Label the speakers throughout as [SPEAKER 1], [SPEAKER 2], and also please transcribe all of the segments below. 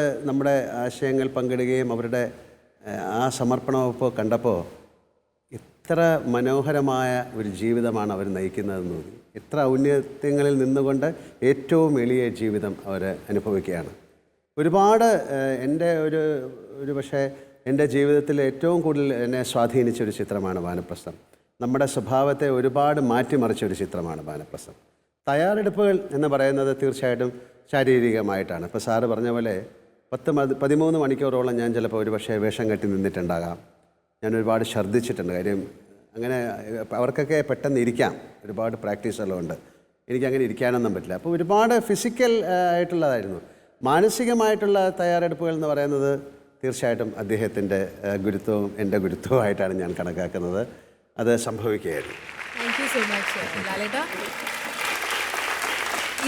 [SPEAKER 1] നമ്മുടെ ആശയങ്ങൾ പങ്കിടുകയും അവരുടെ ആ സമർപ്പണമൊക്കെ കണ്ടപ്പോൾ എത്ര മനോഹരമായ ഒരു ജീവിതമാണ് അവർ നയിക്കുന്നതെന്ന് തോന്നി. എത്ര ഔന്നത്യങ്ങളിൽ നിന്നുകൊണ്ട് ഏറ്റവും എളിയ ജീവിതം അവർ അനുഭവിക്കുകയാണ്. ഒരുപാട് എന്റെ ഒരു ഒരു പക്ഷേ എന്റെ ജീവിതത്തിൽ ഏറ്റവും കൂടുതൽ എന്നെ സ്വാധീനിച്ച ഒരു ചിത്രമാണ് വാനപ്രസ്ഥം. നമ്മുടെ സ്വഭാവത്തെ ഒരുപാട് മാറ്റിമറിച്ച ഒരു ചിത്രമാണ് വാനപ്രസ്ഥം. തയ്യാറെടുപ്പുകൾ എന്ന് പറയുന്നത് തീർച്ചയായിട്ടും ശാരീരികമായിട്ടാണ്. ഇപ്പോൾ സാറ് പറഞ്ഞ പോലെ പത്ത് പതിമൂന്ന് മണിക്കൂറോളം ഞാൻ ചിലപ്പോൾ ഒരു പക്ഷേ വേഷം കെട്ടി നിന്നിട്ടുണ്ടാകാം. ഞാൻ ഒരുപാട് ഛർദ്ദിച്ചിട്ടുണ്ട്. കാര്യം അങ്ങനെ അവർക്കൊക്കെ പെട്ടെന്ന് ഇരിക്കാം. ഒരുപാട് പ്രാക്ടീസ് ഉള്ളതുകൊണ്ട്. എനിക്കങ്ങനെ ഇരിക്കാനൊന്നും പറ്റില്ല. അപ്പോൾ ഒരുപാട് ഫിസിക്കൽ ആയിട്ടുള്ളതായിരുന്നു. മാനസികമായിട്ടുള്ള തയ്യാറെടുപ്പുകൾ എന്ന് പറയുന്നത് തീർച്ചയായിട്ടും അദ്ദേഹത്തിന്റെ ഗുരുത്വവും എന്റെ ഗുരുത്വമായിട്ടാണ് ഞാൻ കണക്കാക്കുന്നത്. അത് സംഭവിക്കുകയായിരുന്നു.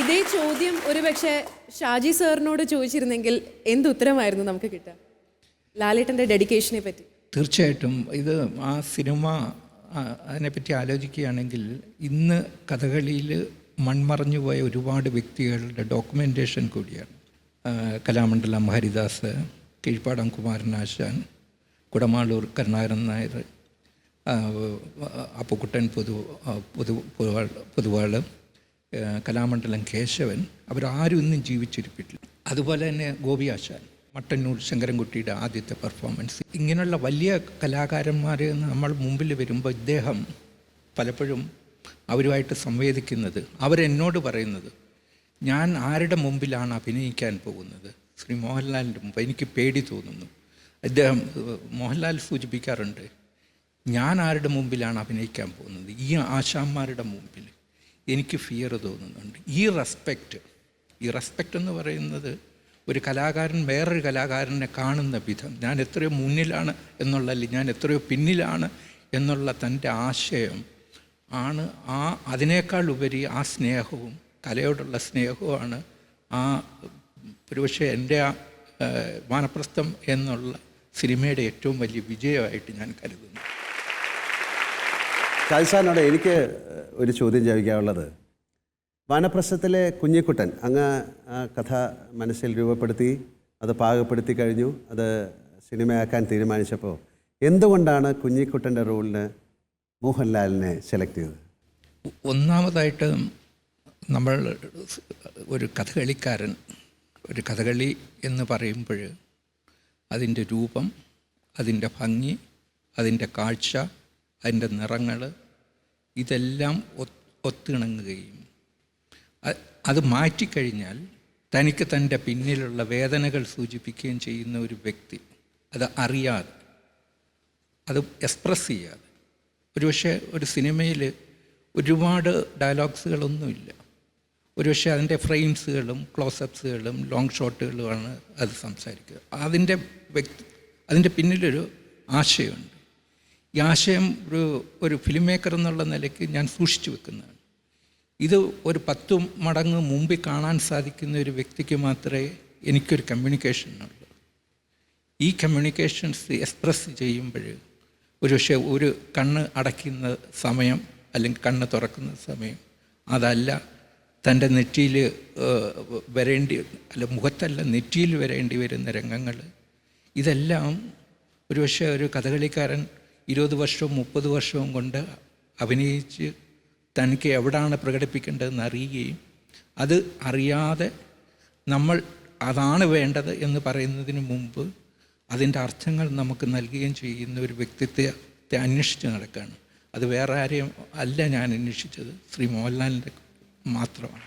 [SPEAKER 2] ഇതേ ചോദ്യം ഒരുപക്ഷെ ഷാജി സാറിനോട് ചോദിച്ചിരുന്നെങ്കിൽ എന്ത് ഉത്തരമായിരുന്നു നമുക്ക് കിട്ടുക? ലാലേട്ടന്റെ ഡെഡിക്കേഷനെ പറ്റി.
[SPEAKER 3] തീർച്ചയായിട്ടും ഇത് ആ സിനിമ അതിനെപ്പറ്റി ആലോചിക്കുകയാണെങ്കിൽ ഇന്ന് കഥകളിയിൽ മൺമറഞ്ഞു പോയ ഒരുപാട് വ്യക്തികളുടെ ഡോക്യുമെന്റേഷൻ കൂടിയാണ്. കലാമണ്ഡലം ഹരിദാസ് കീഴ്പ്പാടം കുമാരനാശാൻ കുടമാളൂർ കരുണാകരൻ നായർ അപ്പുക്കുട്ടൻ പൊതു പൊതു പൊതുവാൾ കലാമണ്ഡലം കേശവൻ അവരാരും ഇന്നും ജീവിച്ചിരിപ്പിട്ടില്ല. അതുപോലെ തന്നെ ഗോപി ഗോപിയാശാൻ മട്ടന്നൂർ ശങ്കരൻകുട്ടിയുടെ ആദ്യത്തെ പെർഫോമൻസ് ഇങ്ങനെയുള്ള വലിയ കലാകാരന്മാർ നമ്മൾ മുമ്പിൽ വരുമ്പോൾ ഇദ്ദേഹം പലപ്പോഴും അവരുമായിട്ട് സംവേദിക്കുന്നത് അവരെന്നോട് പറയുന്നത് ഞാൻ ആരുടെ മുമ്പിലാണ് അഭിനയിക്കാൻ പോകുന്നത്? ശ്രീ മോഹൻലാലിന്റെ മുമ്പ് എനിക്ക് പേടി തോന്നുന്നു. അദ്ദേഹം മോഹൻലാൽ സൂചിപ്പിക്കാറുണ്ട് ഞാൻ ആരുടെ മുമ്പിലാണ് അഭിനയിക്കാൻ പോകുന്നത്? ഈ ആശാന്മാരുടെ മുമ്പിൽ എനിക്ക് ഫിയർ തോന്നുന്നുണ്ട്. ഈ റെസ്പെക്റ്റ് ഈ റെസ്പെക്റ്റ് എന്ന് പറയുന്നത് ഒരു കലാകാരൻ വേറൊരു കലാകാരനെ കാണുന്ന വിധം ഞാൻ എത്രയോ മുന്നിലാണ് എന്നുള്ള അല്ലെങ്കിൽ ഞാൻ എത്രയോ പിന്നിലാണ് എന്നുള്ള തന്റെ ആശയം ആണ് ആ അതിനേക്കാൾ ഉപരി ആ സ്നേഹവും കലയോടുള്ള സ്നേഹവുമാണ് ആ ഒരുപക്ഷെ എന്റെ ആ വാനപ്രസ്ഥം എന്നുള്ള സിനിമയുടെ ഏറ്റവും വലിയ വിജയമായിട്ട് ഞാൻ കരുതുന്നു.
[SPEAKER 1] ഷാജിസാറിനോട് എനിക്ക് ഒരു ചോദ്യം ചോദിക്കാനുള്ളത്. വാനപ്രസ്ഥത്തിലെ കുഞ്ഞിക്കുട്ടൻ അങ്ങ് ആ കഥ മനസ്സിൽ രൂപപ്പെടുത്തി അത് പാകപ്പെടുത്തി കഴിഞ്ഞു അത് സിനിമയാക്കാൻ തീരുമാനിച്ചപ്പോൾ എന്തുകൊണ്ടാണ് കുഞ്ഞിക്കുട്ടന്റെ റോളിന് മോഹൻലാലിനെ സെലക്ട് ചെയ്തത്?
[SPEAKER 3] ഒന്നാമതായിട്ട് നമ്മൾ ഒരു കഥകളിക്കാരൻ ഒരു കഥകളി എന്ന് പറയുമ്പോൾ അതിന്റെ രൂപം അതിന്റെ ഭംഗി അതിന്റെ കാഴ്ച അതിന്റെ നിറങ്ങൾ ഇതെല്ലാം ഒത്തിണങ്ങുകയും അത് മാറ്റിക്കഴിഞ്ഞാൽ തനിക്ക് തന്റെ പിന്നിലുള്ള വേദനകൾ സൂചിപ്പിക്കുകയും ചെയ്യുന്ന ഒരു വ്യക്തി അത് അറിയാതെ അത് എക്സ്പ്രസ് ചെയ്യാതെ. ഒരുപക്ഷെ ഒരു സിനിമയിൽ ഒരുപാട് ഡയലോഗ്സുകളൊന്നുമില്ല. ഒരുപക്ഷെ അതിന്റെ ഫ്രെയിംസുകളും ക്ലോസപ്സുകളും ലോങ് ഷോട്ടുകളുമാണ് അത് സംസാരിക്കുക. അതിന്റെ വ്യക്തി അതിന്റെ പിന്നിലൊരു ആശയമുണ്ട്. ഈ ആശയം ഒരു ഒരു ഫിലിം മേക്കർ എന്നുള്ള നിലയ്ക്ക് ഞാൻ സൂക്ഷിച്ചു വെക്കുന്നതാണ്. ഇത് ഒരു പത്തു മടങ്ങ് മുമ്പിൽ കാണാൻ സാധിക്കുന്ന ഒരു വ്യക്തിക്ക് മാത്രമേ എനിക്കൊരു കമ്മ്യൂണിക്കേഷൻ ഉള്ളൂ. ഈ കമ്മ്യൂണിക്കേഷൻസ് എക്സ്പ്രസ് ചെയ്യുമ്പോൾ ഒരു പക്ഷേ ഒരു കണ്ണ് അടയ്ക്കുന്ന സമയം അല്ലെങ്കിൽ കണ്ണ് തുറക്കുന്ന സമയം അതല്ല തന്റെ നെറ്റിയിൽ വരേണ്ടി അല്ല മുഖത്തല്ല നെറ്റിയിൽ വരേണ്ടി വരുന്ന രംഗങ്ങൾ ഇതെല്ലാം ഒരുപക്ഷെ ഒരു കഥകളിക്കാരൻ ഇരുപത് വർഷവും മുപ്പത് വർഷവും കൊണ്ട് അഭിനയിച്ച് തനിക്ക് എവിടാണ് പ്രകടിപ്പിക്കേണ്ടതെന്ന് അറിയുകയും അത് അറിയാതെ നമ്മൾ അതാണ് വേണ്ടത് എന്ന് പറയുന്നതിന് മുമ്പ് അതിന്റെ അർത്ഥങ്ങൾ നമുക്ക് നൽകുകയും ചെയ്യുന്ന ഒരു വ്യക്തിത്വത്തെ അന്വേഷിച്ച് നടക്കുകയാണ് അത് വേറെ ആരെയും അല്ല ഞാൻ അന്വേഷിച്ചത്. ശ്രീ മോഹൻലാലിന്റെ മാത്രമാണ്.